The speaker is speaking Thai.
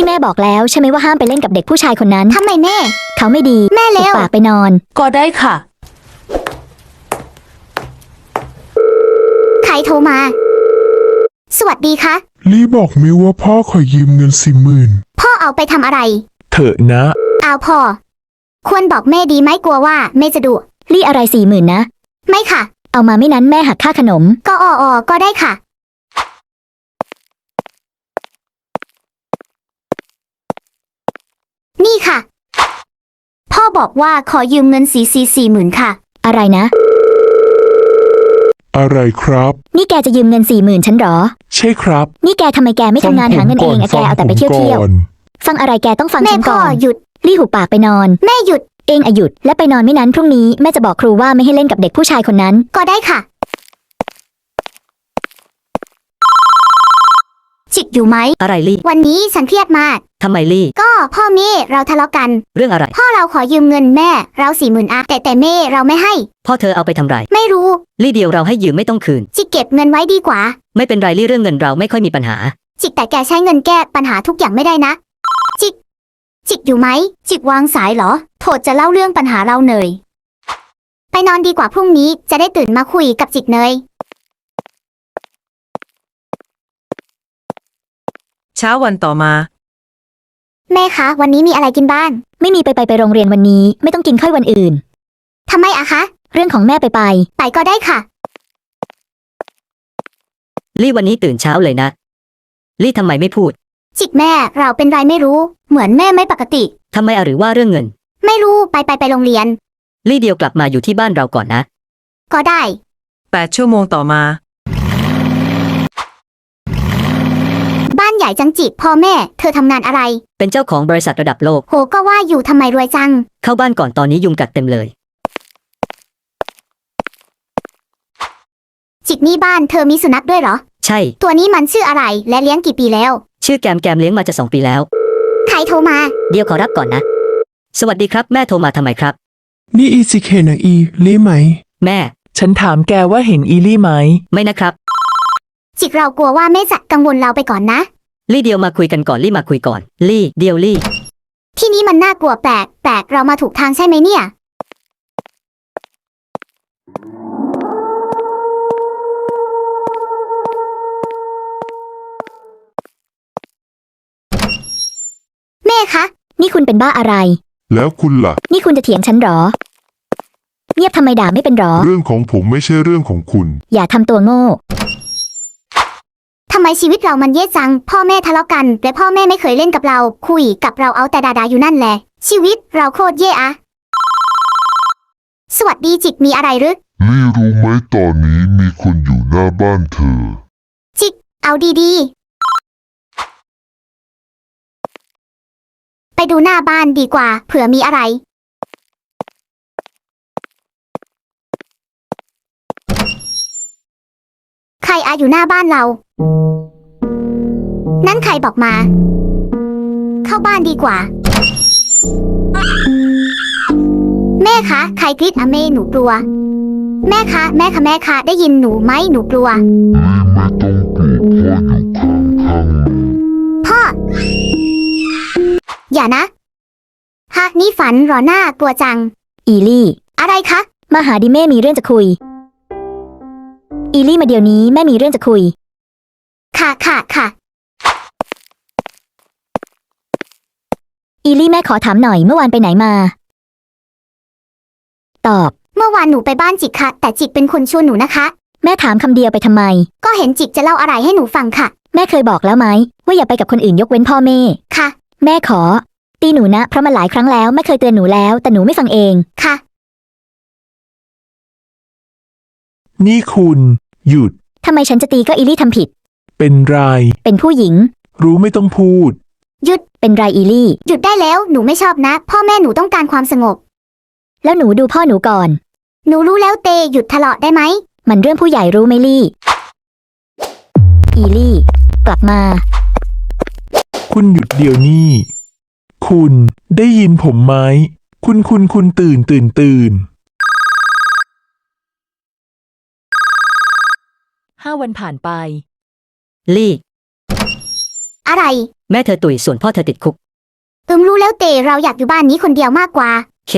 ที่แม่บอกแล้วใช่ไหมว่าห้ามไปเล่นกับเด็กผู้ชายคนนั้น ทำไมแม่ เขาไม่ดีแม่เร็วหุบปากไปนอน ก็ได้ค่ะ ใครโทรมา สวัสดีคะ ลี่บอกมิวว่าพ่อขอยืมเงินสี่หมื่นพ่อเอาไปทำอะไร เถอะนะ เอาพ่อ ควรบอกแม่ดีไหมกลัวว่าแม่จะดุลี่อะไรสี่หมื่นนะ ไม่ค่ะ เอามาไม่นั้นแม่หักค่าขนม ก็อออก็ได้ค่ะ นี่ค่ะ พ่อบอกว่าขอยืมเงินสีสีสี่หมื่นค่ะ อะไรนะ อะไรครับ นี่แกจะยืมเงินสี่หมื่นฉันเหรอ ใช่ครับนี่แกทำไมแกไม่ทำงานหาเงินเองอะแกเอาแต่ไปเที่ยวเที่ยวฟังผมก่อนฟังอะไรแกต้องฟังแม่ฉันพ่อก่อนหยุดลี่หุบปากไปนอน แม่หยุด เองอะหยุดและไปนอนไม่นั้นพรุ่งนี้แม่จะบอกครูว่าไม่ให้เล่นกับเด็กผู้ชายคนนั้น ก็ได้ค่ะ จิกอยู่ไหมอะไรลี่วันนี้ฉันเครียดมาก ทำไมลี่ ก็ พ่อเม่เราทะเลาะกัน เรื่องอะไร พ่อเราขอยืมเงินแม่ เราสี่หมื่นอะแต่แต่แม่เราไม่ให้ พ่อเธอเอาไปทำไรไม่รู้ลี่เดียวเราให้ยืมไม่ต้องคืน จิกเก็บเงินไว้ดีกว่า ไม่เป็นไรลี่เรื่องเงินเราไม่ค่อยมีปัญหา จิกแต่แกใช้เงินแก้ปัญหาทุกอย่างไม่ได้นะ จิก จิกอยู่ไหม จิกวางสายเหรอ โทษจะเล่าเรื่องปัญหาเราเนยไปนอนดีกว่าพรุ่งนี้จะได้ตื่นมาคุยกับจิกเนยเช้าวันต่อมา แม่คะ วันนี้มีอะไรกินบ้าง ไม่มีไปไปไปโรงเรียนวันนี้ ไม่ต้องกินค่อยวันอื่น ทำไมอะคะ เรื่องของแม่ไปไป ไปก็ได้ค่ะ ลี่วันนี้ตื่นเช้าเลยนะ ลี่ทำไมไม่พูด จิกแม่เราเป็นไรไม่รู้ เหมือนแม่ไม่ปกติ ทำไมอะหรือว่าเรื่องเงิน ไม่รู้ไปไปไปโรงเรียน ลี่เดียวกลับมาอยู่ที่บ้านเราก่อนนะ ก็ได้ 8 ชั่วโมงต่อมา บ้าน ใหญ่จังจิกพ่อแม่ เธอทำงานอะไร เป็นเจ้าของบริษัทระดับโลก โหก็ว่าอยู่ทำไมรวยจัง เข้าบ้านก่อนตอนนี้ยุงกัดเต็มเลย จิกนี่บ้านเธอมีสุนัขด้วยเหรอ ใช่ ตัวนี้มันชื่ออะไรและเลี้ยงกี่ปีแล้ว ชื่อแกมแกมเลี้ยงมาจะสองปีแล้ว ใครโทรมา เดียวขอรับก่อนนะ สวัสดีครับแม่โทรมาทำไมครับ นี่อีสิเคนะอีลี่ไหม แม่ ฉันถามแกว่าเห็นอีลี่ไหม ไม่นะครับ จิกเรากลัวว่าแม่จะกังวลเราไปก่อนนะ ลี่เดียวมาคุยกันก่อนลี่มาคุยก่อน ลี่เดียวลี่ ที่นี้มันน่ากลัวแปลกแปลกเรามาถูกทางใช่ไหมเนี่ย แม่คะ นี่คุณเป็นบ้าอะไร แล้วคุณล่ะ นี่คุณจะเถียงฉันเหรอ เงียบทำไมด่าไม่เป็นเหรอ เรื่องของผมไม่ใช่เรื่องของคุณ อย่าทำตัวโง่ทำไมชีวิตเรามันเย่จัง พ่อแม่ทะเลาะกัน และพ่อแม่ไม่เคยเล่นกับเรา คุยกับเราเอาแต่ด่าๆอยู่นั่นแหละ ชีวิตเราโคตรเย่อะสวัสดีจิกมีอะไรหรือลี่รู้ไหมตอนนี้มีคนอยู่หน้าบ้านเธอ จิก เอาดีๆ ไปดูหน้าบ้านดีกว่า เผื่อมีอะไร ใครอาอยู่หน้าบ้านเรา นั่นใครบอกมา เข้าบ้านดีกว่า แม่คะ ใครกรีดอะเม่หนูกลัว แม่คะ แม่คะแม่คะ ได้ยินหนูไหมหนูกลัวลี่ไม่ต้องกลัวพ่ออยู่ข้างข้างๆหนูพ่อ อย่านะฮะนี่ฝันเหรอหน้ากลัวจัง อีลี่ อะไรคะ มาหาดิแม่มีเรื่องจะคุย อีลี่มาเดี๋ยวนี้แม่มีเรื่องจะคุย ค่ะค่ะค่ะ อีลี่แม่ขอถามหน่อยเมื่อวานไปไหนมา ตอบ เมื่อวานหนูไปบ้านจิกค่ะ แต่จิกเป็นคนชวนหนูนะคะ แม่ถามคำเดียวไปทำไม ก็เห็นจิกจะเล่าอะไรให้หนูฟังค่ะ แม่เคยบอกแล้วไหมว่าอย่าไปกับคนอื่นยกเว้นพ่อแม่ ค่ะ แม่ขอ ตีหนูนะเพราะมาหลายครั้งแล้วไม่เคยเตือนหนูแล้ว แต่หนูไม่ฟังเอง ค่ะ นี่คุณ หยุดทำไมฉันจะตีก็อีลี่ทำผิด เป็นไร เป็นผู้หญิง รู้ไม่ต้องพูด หยุด เป็นไรอีลี่ หยุดได้แล้วหนูไม่ชอบนะ พ่อแม่หนูต้องการความสงบ แล้วหนูดูพ่อหนูก่อน หนูรู้แล้วเตหยุดทะเลาะได้ไหม มันเรื่องผู้ใหญ่รู้ไหมลี่ อีลี่ กลับมา คุณหยุดเดี๋ยวนี้ คุณได้ยินผมไหม คุณคุณคุณตื่นตื่นตื่น ห้าวันผ่านไป ลี่ อะไร แม่เธอตุยส่วนพ่อเธอติดคุกอืมรู้แล้วเตเราอยากอยู่บ้านนี้คนเดียวมากกว่า เค